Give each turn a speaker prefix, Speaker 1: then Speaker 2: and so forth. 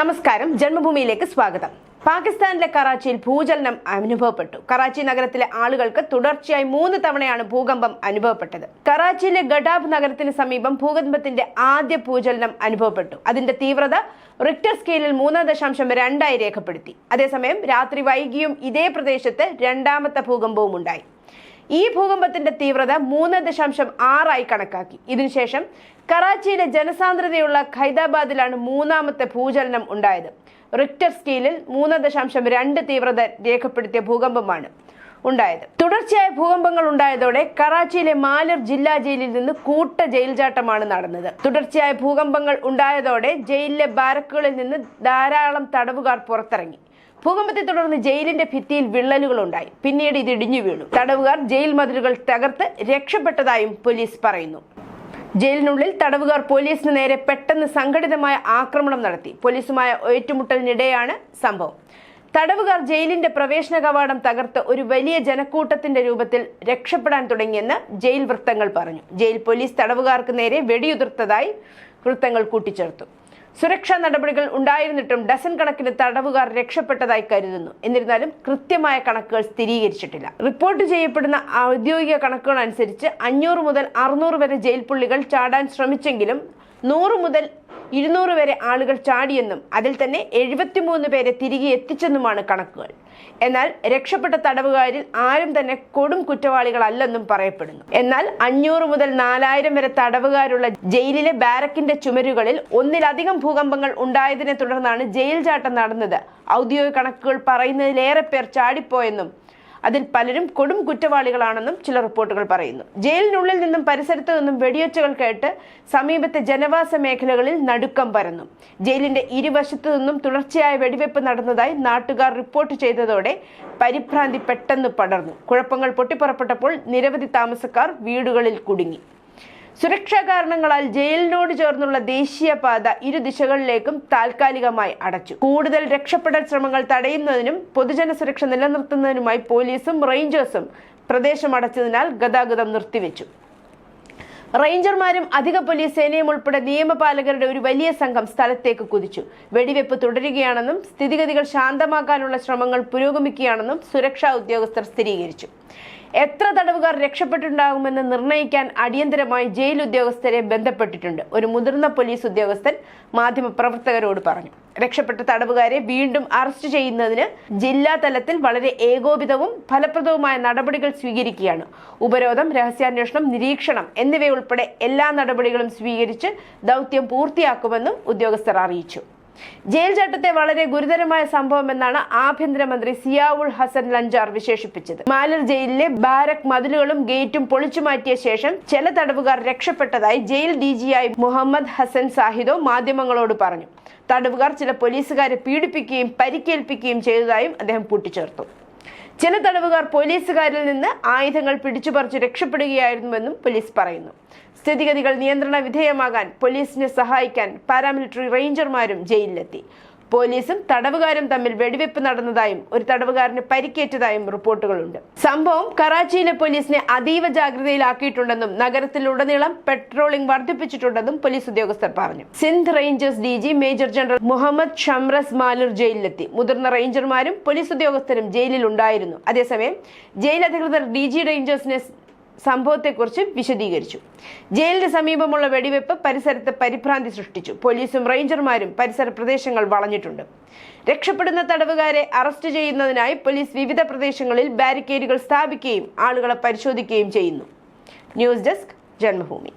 Speaker 1: നമസ്കാരം. ജന്മഭൂമിയിലേക്ക് സ്വാഗതം. പാകിസ്ഥാനിലെ കറാച്ചിയിൽ ഭൂചലനം അനുഭവപ്പെട്ടു. കറാച്ചി നഗരത്തിലെ ആളുകൾക്ക് തുടർച്ചയായി മൂന്ന് തവണയാണ് ഭൂകമ്പം അനുഭവപ്പെട്ടത്. കറാച്ചിയിലെ ഗഡാബ് നഗരത്തിന് സമീപം ഭൂകമ്പത്തിന്റെ ആദ്യ ഭൂചലനം അനുഭവപ്പെട്ടു. അതിന്റെ തീവ്രത റിക്ടർ സ്കെയിലിൽ മൂന്ന് ദശാംശം രണ്ടായി രേഖപ്പെടുത്തി. അതേസമയം രാത്രി വൈകിയും ഇതേ പ്രദേശത്ത് രണ്ടാമത്തെ ഭൂകമ്പവും ഉണ്ടായി ഈ ഭൂകമ്പത്തിന്റെ തീവ്രത മൂന്ന് ദശാംശം ആറായി കണക്കാക്കി. ഇതിനുശേഷം കറാച്ചിയിലെ ജനസാന്ദ്രതയുള്ള ഖൈദാബാദിലാണ് മൂന്നാമത്തെ ഭൂചലനം ഉണ്ടായത്. റിക്ടർ സ്കെയിലിൽ മൂന്ന് ദശാംശം രണ്ട് തീവ്രത രേഖപ്പെടുത്തിയ ഭൂകമ്പമാണ് ഉണ്ടായത്. തുടർച്ചയായ ഭൂകമ്പങ്ങൾ ഉണ്ടായതോടെ കറാച്ചിയിലെ മാലർ ജില്ലാ ജയിലിൽ നിന്ന് കൂട്ട ജയിൽ ചാട്ടമാണ് നടന്നത്. തുടർച്ചയായ ഭൂകമ്പങ്ങൾ ഉണ്ടായതോടെ ജയിലിലെ ബാരക്കുകളിൽ നിന്ന് ധാരാളം തടവുകാർ പുറത്തിറങ്ങി. ഭൂകമ്പത്തെ തുടർന്ന് ജയിലിന്റെ ഭിത്തിയിൽ വിള്ളലുകൾ ഉണ്ടായി പിന്നീട് ഇത് ഇടിഞ്ഞു വീണു. തടവുകാർ ജയിൽ മതിലുകൾ തകർത്ത് രക്ഷപ്പെട്ടതായും പോലീസ് പറയുന്നു. ജയിലിനുള്ളിൽ തടവുകാർ പോലീസിന് നേരെ പെട്ടെന്ന് സംഘടിതമായ ആക്രമണം നടത്തി. പോലീസുമായ ഏറ്റുമുട്ടലിനിടെയാണ് സംഭവം. തടവുകാർ ജയിലിന്റെ പ്രവേശന കവാടം തകർത്ത് ഒരു വലിയ ജനക്കൂട്ടത്തിന്റെ രൂപത്തിൽ രക്ഷപ്പെടാൻ തുടങ്ങിയെന്ന് ജയിൽ വൃത്തങ്ങൾ പറഞ്ഞു. ജയിൽ പോലീസ് തടവുകാർക്ക് നേരെ വെടിയുതിർത്തതായി വൃത്തങ്ങൾ കൂട്ടിച്ചേർത്തു. സുരക്ഷാ നടപടികൾ ഉണ്ടായിരുന്നിട്ടും ഡസൻ കണക്കിന് തടവുകാർ രക്ഷപ്പെട്ടതായി കരുതുന്നു. എന്നിരുന്നാലും കൃത്യമായ കണക്കുകൾ സ്ഥിരീകരിച്ചിട്ടില്ല. റിപ്പോർട്ട് ചെയ്യപ്പെടുന്ന ഔദ്യോഗിക കണക്കുകൾ അനുസരിച്ച് അഞ്ഞൂറ് മുതൽ അറുന്നൂറ് വരെ ജയിൽ പുള്ളികൾ ചാടാൻ ശ്രമിച്ചെങ്കിലും നൂറ് മുതൽ ഇരുന്നൂറ് വരെ ആളുകൾ ചാടിയെന്നും അതിൽ തന്നെ എഴുപത്തിമൂന്ന് പേരെ തിരികെ എത്തിച്ചെന്നുമാണ് കണക്കുകൾ. എന്നാൽ രക്ഷപ്പെട്ട തടവുകാരിൽ ആരും തന്നെ കൊടും കുറ്റവാളികളല്ലെന്നും പറയപ്പെടുന്നു. എന്നാൽ അഞ്ഞൂറ് മുതൽ നാലായിരം വരെ തടവുകാരുള്ള ജയിലിലെ ബാരക്കിന്റെ ചുമരുകളിൽ ഒന്നിലധികം ഭൂകമ്പങ്ങൾ ഉണ്ടായതിനെ തുടർന്നാണ് ജയിൽ ചാട്ടം നടന്നത്. ഔദ്യോഗിക കണക്കുകൾ പറയുന്നതിലേറെ പേർ ചാടിപ്പോയെന്നും അതിൽ പലരും കൊടും കുറ്റവാളികളാണെന്നും ചില റിപ്പോർട്ടുകൾ പറയുന്നു. ജയിലിനുള്ളിൽ നിന്നും പരിസരത്തു നിന്നും വെടിയൊച്ചകൾ കേട്ട് സമീപത്തെ ജനവാസ മേഖലകളിൽ നടുക്കം പരന്നു. ജയിലിന്റെ ഇരുവശത്തു നിന്നും തുടർച്ചയായ വെടിവെപ്പ് നടന്നതായി നാട്ടുകാർ റിപ്പോർട്ട് ചെയ്തതോടെ പരിഭ്രാന്തി പെട്ടെന്ന് പടർന്നു. കുഴപ്പങ്ങൾ പൊട്ടിപ്പുറപ്പെട്ടപ്പോൾ നിരവധി താമസക്കാർ വീടുകളിൽ കുടുങ്ങി. സുരക്ഷാ കാരണങ്ങളാൽ ജയിലിനോട് ചേർന്നുള്ള ദേശീയപാത ഇരു ദിശകളിലേക്കും താൽക്കാലികമായി അടച്ചു. കൂടുതൽ രക്ഷപ്പെടൽ ശ്രമങ്ങൾ തടയുന്നതിനും പൊതുജന സുരക്ഷ നിലനിർത്തുന്നതിനുമായി പോലീസും റേഞ്ചേഴ്സും പ്രദേശം അടച്ചതിനാൽ ഗതാഗതം നിർത്തിവെച്ചു. റേഞ്ചർമാരും അധിക പോലീസ് സേനയും ഉൾപ്പെടെ നിയമപാലകരുടെ ഒരു വലിയ സംഘം സ്ഥലത്തേക്ക് കുതിച്ചു. വെടിവെപ്പ് തുടരുകയാണെന്നും സ്ഥിതിഗതികൾ ശാന്തമാക്കാനുള്ള ശ്രമങ്ങൾ പുരോഗമിക്കുകയാണെന്നും സുരക്ഷാ ഉദ്യോഗസ്ഥർ സ്ഥിരീകരിച്ചു. എത്ര തടവുകാർ രക്ഷപ്പെട്ടിട്ടുണ്ടാകുമെന്ന് നിർണയിക്കാൻ അടിയന്തരമായി ജയിൽ ഉദ്യോഗസ്ഥരെ ബന്ധപ്പെട്ടിട്ടുണ്ട്. ഒരു മുതിർന്ന പോലീസ് ഉദ്യോഗസ്ഥൻ മാധ്യമപ്രവർത്തകരോട് പറഞ്ഞു. രക്ഷപ്പെട്ട തടവുകാരെ വീണ്ടും അറസ്റ്റ് ചെയ്യുന്നതിന് ജില്ലാ തലത്തിൽ വളരെ ഏകോപിതവും ഫലപ്രദവുമായ നടപടികൾ സ്വീകരിക്കുകയാണ്. ഉപരോധം രഹസ്യാന്വേഷണം നിരീക്ഷണം എന്നിവയുൾപ്പെടെ എല്ലാ നടപടികളും സ്വീകരിച്ച് ദൗത്യം പൂർത്തിയാക്കുമെന്നും ഉദ്യോഗസ്ഥർ അറിയിച്ചു. ജയിൽ ചട്ടത്തെ വളരെ ഗുരുതരമായ സംഭവം സംഭവമെന്നാണ് ആഭ്യന്തരമന്ത്രി സിയാവുൾ ഹസൻ ലഞ്ചാർ വിശേഷിപ്പിച്ചത്. മാലർ ജയിലിലെ ബാരക് മതിലുകളും ഗേറ്റും പൊളിച്ചു മാറ്റിയ ശേഷം ചില തടവുകാർ രക്ഷപ്പെട്ടതായി ജയിൽ ഡി ആയി മുഹമ്മദ് ഹസൻ സാഹിദോ മാധ്യമങ്ങളോട് പറഞ്ഞു. തടവുകാർ ചില പോലീസുകാരെ പീഡിപ്പിക്കുകയും പരിക്കേൽപ്പിക്കുകയും ചെയ്തതായും അദ്ദേഹം കൂട്ടിച്ചേർത്തു. ചില തടവുകാർ പോലീസുകാരിൽ നിന്ന് ആയുധങ്ങൾ പിടിച്ചുപറിച്ച് രക്ഷപ്പെടുകയായിരുന്നുവെന്നും പോലീസ് പറയുന്നു. സ്ഥിതിഗതികൾ നിയന്ത്രണ വിധേയമാകാൻ പോലീസിനെ സഹായിക്കാൻ പാരാമിലിറ്ററി റേഞ്ചർമാരും ജയിലിലെത്തി. പോലീസും തടവുകാരും തമ്മിൽ വെടിവെപ്പ് നടന്നതായും ഒരു തടവുകാരന് പരിക്കേറ്റതായും റിപ്പോർട്ടുകളുണ്ട്. സംഭവം കറാച്ചിയിലെ പോലീസിനെ അതീവ ജാഗ്രതയിലാക്കിയിട്ടുണ്ടെന്നും നഗരത്തിലുടനീളം പെട്രോളിംഗ് വർദ്ധിപ്പിച്ചിട്ടുണ്ടെന്നും പോലീസ് ഉദ്യോഗസ്ഥർ പറഞ്ഞു. Sindh Rangers D G major general Muhammad Shamraz Malir ജയിലിലെത്തി. മുതിർന്ന റേഞ്ചർമാരും പോലീസ് ഉദ്യോഗസ്ഥരും ജയിലിലുണ്ടായിരുന്നു. അതേസമയം ജയിൽ അധികൃതർ ഡി ജി റേഞ്ചേഴ്സിനെ സംഭവത്തെക്കുറിച്ച് വിശദീകരിച്ചു. ജയിലിന് സമീപമുള്ള വെടിവെപ്പ് പരിസരത്ത് പരിഭ്രാന്തി സൃഷ്ടിച്ചു. പോലീസും റേഞ്ചർമാരും പരിസര പ്രദേശങ്ങൾ വളഞ്ഞിട്ടുണ്ട്. രക്ഷപ്പെടുന്ന തടവുകാരെ അറസ്റ്റ് ചെയ്യുന്നതിനായി പോലീസ് വിവിധ പ്രദേശങ്ങളിൽ ബാരിക്കേഡുകൾ സ്ഥാപിക്കുകയും ആളുകളെ പരിശോധിക്കുകയും ചെയ്യുന്നു. News desk Janmabhumi.